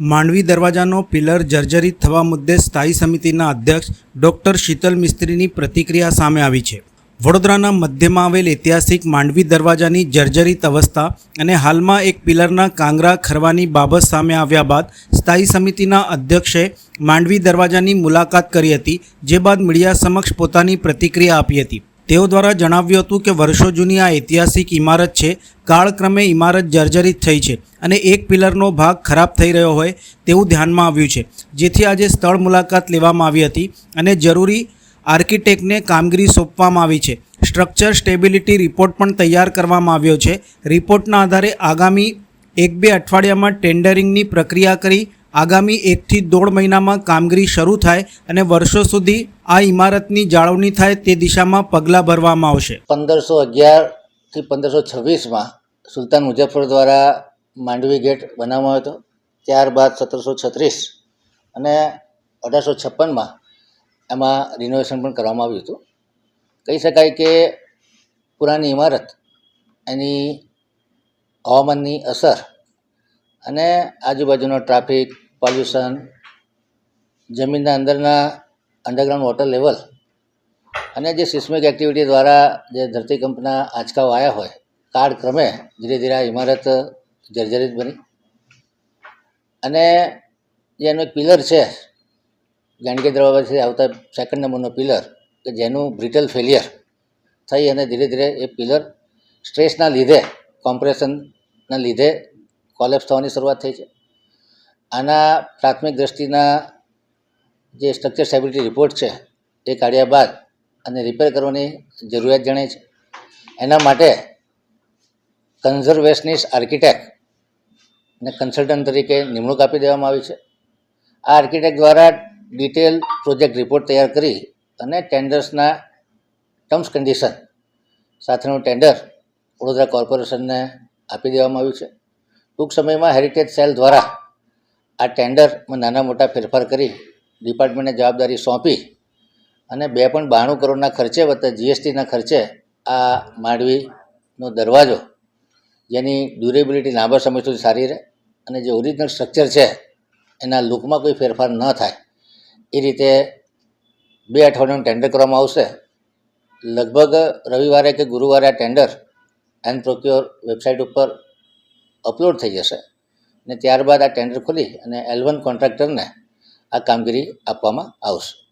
Mandvi દરવાજાનો pillar જર્જરિત થવા મુદ્દે સ્થાયી સમિતિના અધ્યક્ષ ડોક્ટર શીતલ મિસ્ત્રીની પ્રતિક્રિયા સામે આવી છે. વડોદરાના મધ્યમાં આવેલ ઐતિહાસિક માંડવી દરવાજાની જર્જરિત અવસ્થા અને હાલમાં એક પિલરના કાંગરા ખરવાની બાબત સામે આવ્યા બાદ સ્થાયી સમિતિના અધ્યક્ષે માંડવી દરવાજાની મુલાકાત કરી હતી, જે બાદ મીડિયા સમક્ષ પોતાની પ્રતિક્રિયા આપી હતી. તેઓ દ્વારા જણાવ્યું હતું કે વર્ષો જૂની આ ઐતિહાસિક ઇમારત છે. કાળક્રમે ઇમારત જર્જરિત થઈ છે અને એક પિલરનો ભાગ ખરાબ થઈ રહ્યો હોય તેવું ધ્યાનમાં આવ્યું છે. જેથી આજે સ્થળ મુલાકાત લેવામાં આવી હતી અને જરૂરી આર્કિટેક્ટને કામગીરી સોંપવામાં આવી છે. સ્ટ્રક્ચર સ્ટેબિલિટી રિપોર્ટ પણ તૈયાર કરવામાં આવ્યો છે. રિપોર્ટના આધારે આગામી એક બે અઠવાડિયામાં ટેન્ડરિંગની પ્રક્રિયા કરી આગામી એકથી દોઢ મહિનામાં કામગીરી શરૂ થાય અને વર્ષો સુધી આ ઇમારતની જાળવણી થાય તે દિશામાં પગલાં ભરવામાં આવશે. પંદરસો અગિયારથી પંદરસો છવ્વીસમાં સુલતાન મુઝફ્ફર દ્વારા માંડવી ગેટ બનાવવામાં આવ્યો હતો. ત્યારબાદ સત્તરસો છત્રીસ અને અઢારસો છપ્પનમાં એમાં રિનોવેશન પણ કરવામાં આવ્યું હતું. કહી શકાય કે પુરાની ઇમારત એની હવામાનની અસર અને આજુબાજુનો ટ્રાફિક પોલ્યુશન જમીનના અંદરના અંડરગ્રાઉન્ડ વોટર લેવલ અને જે સિસ્મિક એક્ટિવિટી દ્વારા જે ધરતીકંપના આંચકાઓ આવ્યા હોય કાળક્રમે ધીરે ધીરે આ ઇમારત જર્જરિત બની. અને જે એનો એક પિલર છે ગાંડકી દરવાજાથી આવતા સેકન્ડ નંબરનો પિલર કે જેનું બ્રિટલ ફેલિયર થઈ અને ધીરે ધીરે એ પિલર સ્ટ્રેસના લીધે કોમ્પ્રેશનના લીધે કોલેપ્સ થવાની શરૂઆત થઈ છે. આના પ્રાથમિક દ્રષ્ટિના જે સ્ટ્રક્ચર સ્ટેબિલિટી રિપોર્ટ છે, એ કાઢ્યા બાદ અને રિપેર કરવાની જરૂરિયાત જણાય છે. એના માટે કન્ઝર્વેશનિસ્ટ આર્કિટેક્ટ ને કન્સલ્ટન્ટ તરીકે નિમણૂક આપી દેવામાં આવી છે. આ આર્કિટેક્ટ દ્વારા ડિટેલ પ્રોજેક્ટ રિપોર્ટ તૈયાર કરી અને ટેન્ડર્સના ટર્મ્સ કન્ડિશન સાથેનું ટેન્ડર વડોદરા કોર્પોરેશનને આપી દેવામાં આવ્યું છે. ટૂંક સમયમાં હેરિટેજ સેલ દ્વારા આ ટેન્ડરમાં નાના મોટા ફેરફાર કરી ડિપાર્ટમેન્ટને જવાબદારી સોંપી અને બે પણ બાણું કરોડના ખર્ચે વત્તા જીએસટીના ખર્ચે આ માંડવીનો દરવાજો, જેની ડ્યુરેબિલિટી લાંબા સમય સુધી સારી રહે અને જે ઓરિજિનલ સ્ટ્રક્ચર છે, એના લુકમાં કોઈ ફેરફાર ન થાય, એ રીતે બે અઠવાડિયાનું ટેન્ડર કરવામાં આવશે. લગભગ રવિવારે કે ગુરુવારે આ ટેન્ડર એન્ડ પ્રોક્યોર વેબસાઇટ ઉપર અપલોડ થઈ જશે. અને ત્યારબાદ આ ટેન્ડર ખોલી અને એલ વન કોન્ટ્રાક્ટરને આ કામગીરી આપવામાં આવશે.